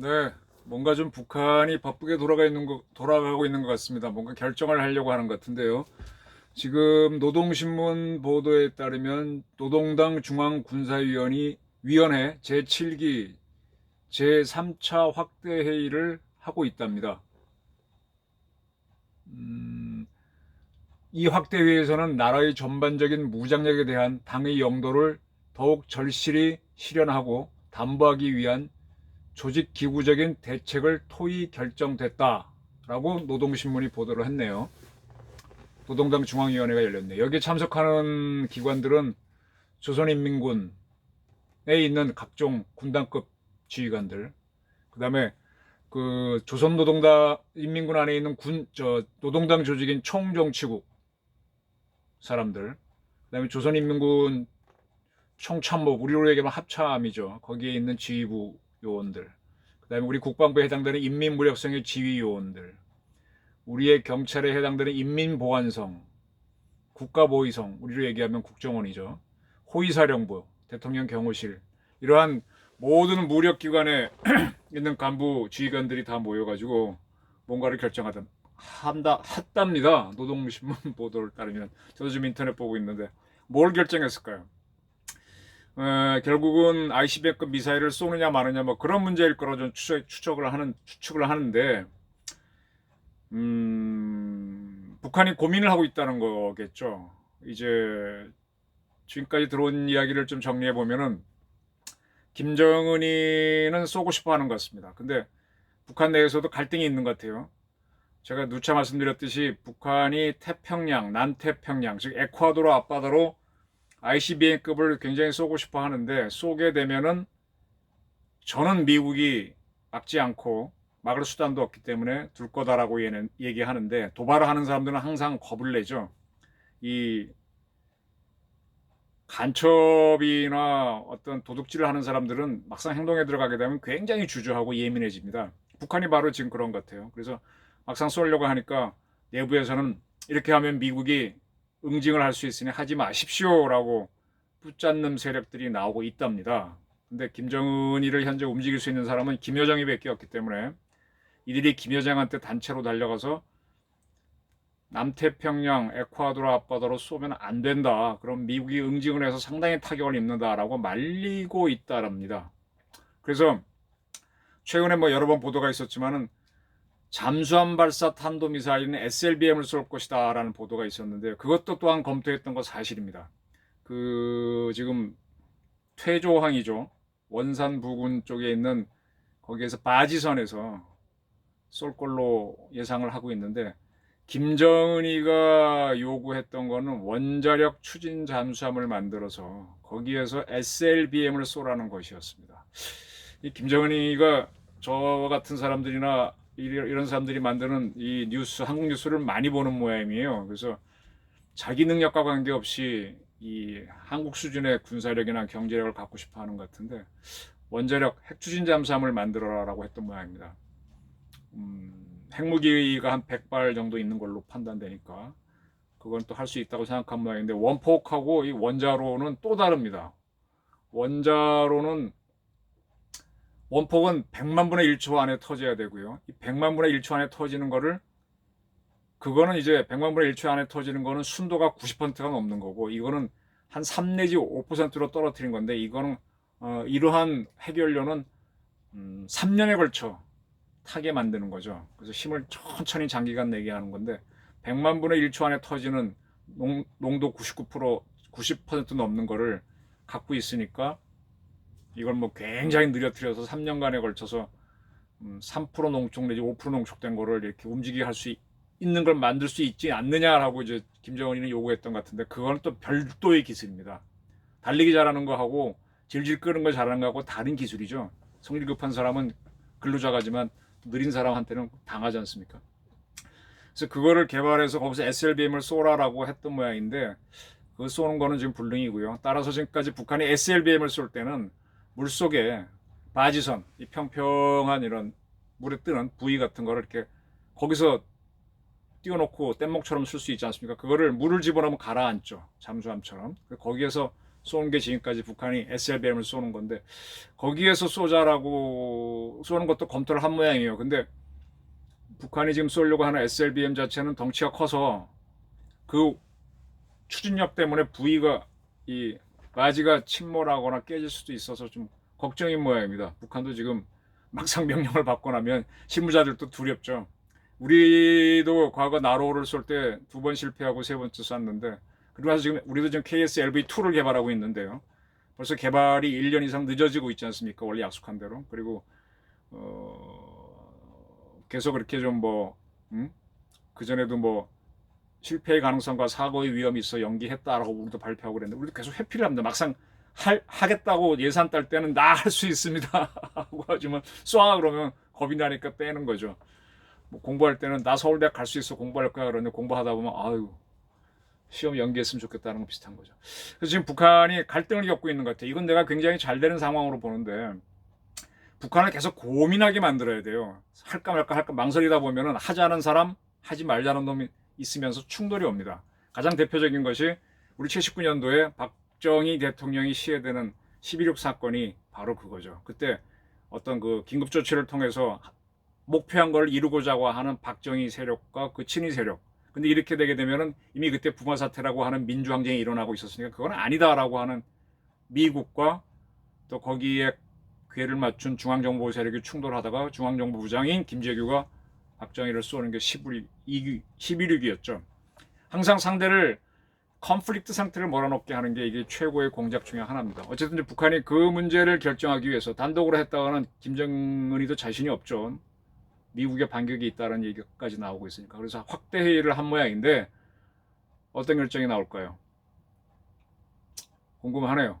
네, 뭔가 좀 북한이 바쁘게 돌아가 있는 거, 돌아가고 있는 것 같습니다. 뭔가 결정을 하려고 하는 것 같은데요. 지금 노동신문 보도에 따르면 노동당 중앙군사위원회 위원회 제7기 제3차 확대 회의를 하고 있답니다. 음, 이 확대 회의에서는 나라의 전반적인 무장력에 대한 당의 영도를 더욱 절실히 실현하고 담보하기 위한 조직 기구적인 대책을 토의 결정됐다라고 노동신문이 보도를 했네요. 노동당 중앙위원회가 열렸네. 여기에 참석하는 기관들은 조선인민군에 있는 각종 군단급 지휘관들, 그 다음에 그 조선노동당 인민군 안에 있는 군 저 노동당 조직인 총정치국 사람들, 그 다음에 조선인민군 총참모 우리로 얘기하면 합참이죠. 거기에 있는 지휘부 요원들, 그다음에 우리 국방부에 해당되는 인민무력성의 지휘 요원들, 우리의 경찰에 해당되는 인민보안성, 국가보위성, 우리로 얘기하면 국정원이죠. 호위사령부, 대통령 경호실, 이러한 모든 무력기관에 있는 간부 지휘관들이 다 모여가지고 뭔가를 결정하다 한다 했답니다. 노동신문 보도를 따르면 저도 지금 인터넷 보고 있는데 뭘 결정했을까요? 어, 결국은 ICBM급 미사일을 쏘느냐 마느냐 뭐 그런 문제일 거라 좀 추적, 추적을 하는 추측을 하는데 음, 북한이 고민을 하고 있다는 거겠죠. 이제 지금까지 들어온 이야기를 좀 정리해 보면은 김정은이는 쏘고 싶어 하는 것 같습니다. 근데 북한 내에서도 갈등이 있는 것 같아요. 제가 누차 말씀드렸듯이 북한이 태평양, 남태평양, 즉 에콰도르 앞바다로 ICBM급을 굉장히 쏘고 싶어 하는데 쏘게 되면은 저는 미국이 막지 않고 막을 수단도 없기 때문에 둘 거다라고 얘는 얘기하는데 도발을 하는 사람들은 항상 겁을 내죠. 이 간첩이나 어떤 도둑질을 하는 사람들은 막상 행동에 들어가게 되면 굉장히 주저하고 예민해집니다. 북한이 바로 지금 그런 것 같아요. 그래서 막상 쏘려고 하니까 내부에서는 이렇게 하면 미국이 응징을 할 수 있으니 하지 마십시오라고 붙잡는 세력들이 나오고 있답니다. 근데 김정은이를 현재 움직일 수 있는 사람은 김여정이 밖에 없기 때문에 이들이 김여정한테 단체로 달려가서 남태평양 에콰도르 앞바다로 쏘면 안 된다. 그럼 미국이 응징을 해서 상당히 타격을 입는다라고 말리고 있다랍니다. 그래서 최근에 뭐 여러 번 보도가 있었지만은 잠수함 발사 탄도미사일은 SLBM을 쏠 것이다 라는 보도가 있었는데 그것도 또한 검토했던 거 사실입니다. 그 지금 퇴조항이죠. 원산 부근 쪽에 있는 거기에서 바지선에서 쏠 걸로 예상을 하고 있는데 김정은이가 요구했던 거는 원자력 추진 잠수함을 만들어서 거기에서 SLBM을 쏘라는 것이었습니다. 이 김정은이가 저 같은 사람들이나 이런 사람들이 만드는 이 뉴스, 한국 뉴스를 많이 보는 모양이에요. 그래서 자기 능력과 관계없이 이 한국 수준의 군사력이나 경제력을 갖고 싶어 하는 것 같은데 원자력 핵추진 잠수함을 만들어라라고 했던 모양입니다. 음, 핵무기가 한 100발 정도 있는 걸로 판단되니까 그건 또 할 수 있다고 생각한 모양인데 원폭하고 이 원자로는 또 다릅니다. 원자로는 원폭은 100만 분의 1초 안에 터져야 되고요. 이 100만 분의 1초 안에 터지는 거를 그거는 이제 100만 분의 1초 안에 터지는 거는 순도가 90%가 넘는 거고 이거는 한 3 내지 5%로 떨어뜨린 건데 이거는 어, 이러한 해결료는 음, 3년에 걸쳐 타게 만드는 거죠. 그래서 힘을 천천히 장기간 내게 하는 건데 100만 분의 1초 안에 터지는 농, 농도 99% 90% 넘는 거를 갖고 있으니까 이걸 뭐 굉장히 느려뜨려서 3년간에 걸쳐서 3% 농축 내지 5% 농축된 거를 이렇게 움직이게 할 수 있는 걸 만들 수 있지 않느냐라고 이제 김정은이는 요구했던 것 같은데 그거는 또 별도의 기술입니다. 달리기 잘하는 거하고 질질 끄는 거 잘하는 거하고 다른 기술이죠. 성질 급한 사람은 근로자가지만 느린 사람한테는 당하지 않습니까? 그래서 그거를 개발해서 거기서 SLBM을 쏘라라고 했던 모양인데 그 쏘는 거는 지금 불능이고요. 따라서 지금까지 북한이 SLBM을 쏠 때는 물 속에 바지선, 이 평평한 이런 물에 뜨는 부위 같은 거를 이렇게 거기서 띄워놓고 뗏목처럼 쓸 수 있지 않습니까? 그거를 물을 집어넣으면 가라앉죠. 잠수함처럼. 거기에서 쏘는 게 지금까지 북한이 SLBM을 쏘는 건데 거기에서 쏘자라고 쏘는 것도 검토를 한 모양이에요. 근데 북한이 지금 쏘려고 하는 SLBM 자체는 덩치가 커서 그 추진력 때문에 부위가 이 바지가 침몰하거나 깨질 수도 있어서 좀 걱정인 모양입니다. 북한도 지금 막상 명령을 받고 나면 실무자들도 두렵죠. 우리도 과거 나로를 쏠 때 두 번 실패하고 세 번째 쐈는데 그리고 나서 지금 우리도 지금 KSLV2를 개발하고 있는데요. 벌써 개발이 1년 이상 늦어지고 있지 않습니까? 원래 약속한 대로. 그리고 어, 계속 이렇게 좀뭐 음? 그전에도 뭐 실패의 가능성과 사고의 위험이 있어 연기했다라고 우리도 발표하고 그랬는데 우리도 계속 회피를 합니다. 막상 할, 하겠다고 예산 딸 때는 나 할 수 있습니다 하고 하지만 쏴 그러면 겁이 나니까 빼는 거죠. 뭐 공부할 때는 나 서울대학 갈 수 있어 공부할 거야 그러는데 공부하다 보면 아유 시험 연기했으면 좋겠다는 거 비슷한 거죠. 그래서 지금 북한이 갈등을 겪고 있는 것 같아요. 이건 내가 굉장히 잘 되는 상황으로 보는데 북한을 계속 고민하게 만들어야 돼요. 할까 말까 할까 망설이다 보면은 하자는 사람 하지 말자는 놈이 있으면서 충돌이 옵니다. 가장 대표적인 것이 우리 79년도에 박정희 대통령이 시해되는 11.6 사건이 바로 그거죠. 그때 어떤 그 긴급 조치를 통해서 목표한 걸 이루고자 하는 박정희 세력과 그 친위 세력. 근데 이렇게 되게 되면은 이미 그때 부마 사태라고 하는 민주항쟁이 일어나고 있었으니까 그건 아니다라고 하는 미국과 또 거기에 괴를 맞춘 중앙정보 세력이 충돌하다가 중앙정보부장인 김재규가 박정희를 쏘는 게 11.6, 11.6이었죠. 항상 상대를 컨플릭트 상태를 몰아넣게 하는 게 이게 최고의 공작 중에 하나입니다. 어쨌든 북한이 그 문제를 결정하기 위해서 단독으로 했다가는 김정은이도 자신이 없죠. 미국의 반격이 있다는 얘기까지 나오고 있으니까. 그래서 확대 회의를 한 모양인데 어떤 결정이 나올까요? 궁금하네요.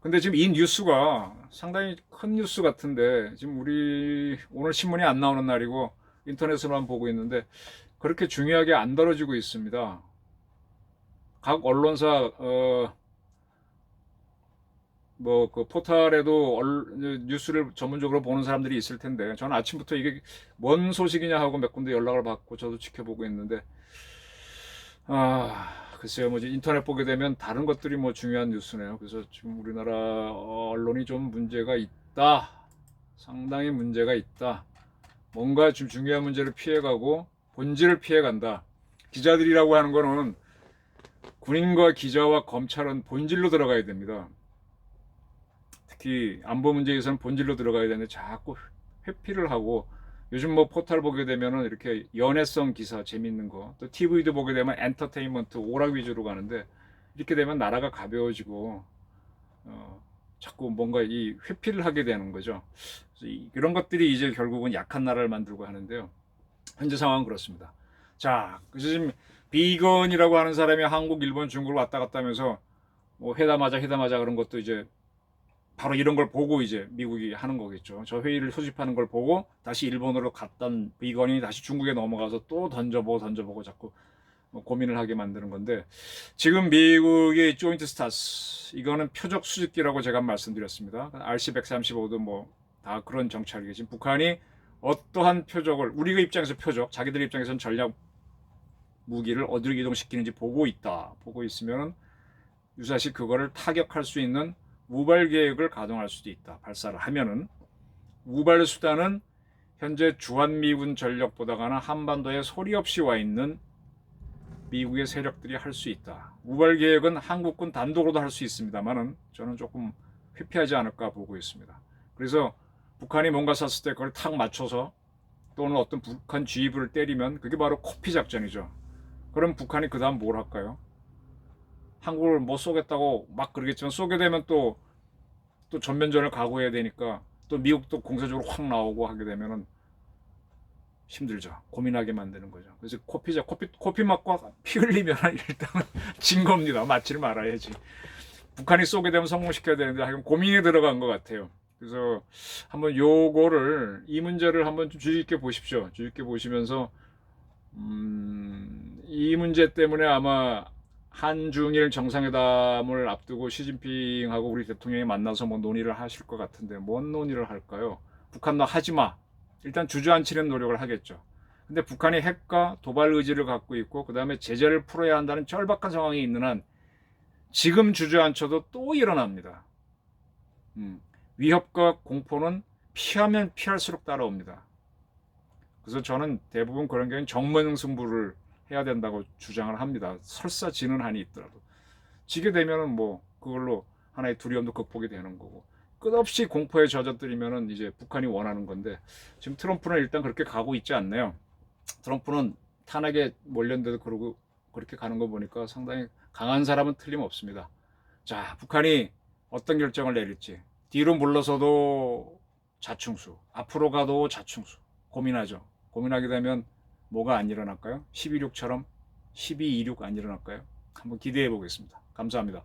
근데 지금 이 뉴스가 상당히 큰 뉴스 같은데 지금 우리 오늘 신문이 안 나오는 날이고 인터넷으로만 보고 있는데 그렇게 중요하게 안 다뤄지고 있습니다. 각 언론사 어, 뭐 그 포털에도 얼, 뉴스를 전문적으로 보는 사람들이 있을 텐데 저는 아침부터 이게 뭔 소식이냐 하고 몇 군데 연락을 받고 저도 지켜보고 있는데 아 글쎄요 뭐 인터넷 보게 되면 다른 것들이 뭐 중요한 뉴스네요. 그래서 지금 우리나라 언론이 좀 문제가 있다. 상당히 문제가 있다. 뭔가 좀 중요한 문제를 피해가고 본질을 피해간다. 기자들이라고 하는 거는 군인과 기자와 검찰은 본질로 들어가야 됩니다. 특히 안보 문제에서는 본질로 들어가야 되는데 자꾸 회피를 하고 요즘 뭐 포털 보게 되면은 이렇게 연애성 기사 재밌는 거 또 TV도 보게 되면 엔터테인먼트 오락 위주로 가는데 이렇게 되면 나라가 가벼워지고 어, 자꾸 뭔가 이 회피를 하게 되는 거죠. 이런 것들이 이제 결국은 약한 나라를 만들고 하는데요. 현재 상황은 그렇습니다. 자, 그래서 지금 비건이라고 하는 사람이 한국, 일본, 중국을 왔다 갔다 하면서 뭐 회담하자, 회담하자 그런 것도 이제 바로 이런 걸 보고 이제 미국이 하는 거겠죠. 저 회의를 소집하는 걸 보고 다시 일본으로 갔던 비건이 다시 중국에 넘어가서 또 던져보고 던져보고 자꾸 뭐 고민을 하게 만드는 건데 지금 미국의 조인트 스타스 이거는 표적 수집기라고 제가 말씀드렸습니다. RC135도 뭐 다 그런 정찰이겠지. 북한이 어떠한 표적을 우리가 입장에서 표적, 자기들 입장에서는 전략 무기를 어디로 이동시키는지 보고 있다. 보고 있으면 유사시 그거를 타격할 수 있는 우발 계획을 가동할 수도 있다. 발사를 하면은 우발 수단은 현재 주한미군 전력보다가는 한반도에 소리 없이 와 있는 미국의 세력들이 할 수 있다. 우발 계획은 한국군 단독으로도 할 수 있습니다만은 저는 조금 회피하지 않을까 보고 있습니다. 그래서 북한이 뭔가 쐈을 때 그걸 탁 맞춰서 또는 어떤 북한 지휘부를 때리면 그게 바로 코피 작전이죠. 그럼 북한이 그 다음 뭘 할까요? 한국을 못 쏘겠다고 막 그러겠지만 쏘게 되면 또, 또 전면전을 각오해야 되니까 또 미국도 공세적으로 확 나오고 하게 되면은 힘들죠. 고민하게 만드는 거죠. 그래서 코피자, 코피, 코피 맞고 피 흘리면 일단은 진 겁니다. 맞지를 말아야지. 북한이 쏘게 되면 성공시켜야 되는데 하여간 고민이 들어간 것 같아요. 그래서 한번 요거를 이 문제를 한번 좀 주의 깊게 보십시오. 주의 깊게 보시면서 음, 이 문제 때문에 아마 한중일 정상회담을 앞두고 시진핑하고 우리 대통령이 만나서 뭐 논의를 하실 것 같은데 뭔 논의를 할까요? 북한 너 하지 마. 일단 주저앉히는 노력을 하겠죠. 근데 북한이 핵과 도발 의지를 갖고 있고 그 다음에 제재를 풀어야 한다는 절박한 상황이 있는 한 지금 주저앉혀도 또 일어납니다. 음, 위협과 공포는 피하면 피할수록 따라옵니다. 그래서 저는 대부분 그런 경우는 정면 승부를 해야 된다고 주장을 합니다. 설사 지는 한이 있더라도 지게 되면은 뭐 그걸로 하나의 두려움도 극복이 되는 거고 끝없이 공포에 젖어들이면은 이제 북한이 원하는 건데 지금 트럼프는 일단 그렇게 가고 있지 않네요. 트럼프는 탄핵에 몰렸는데도 그러고 그렇게 가는 거 보니까 상당히 강한 사람은 틀림없습니다. 자, 북한이 어떤 결정을 내릴지 뒤로 물러서도 자충수, 앞으로 가도 자충수 고민하죠. 고민하게 되면 뭐가 안 일어날까요? 12.6처럼 12.26 안 일어날까요? 한번 기대해 보겠습니다. 감사합니다.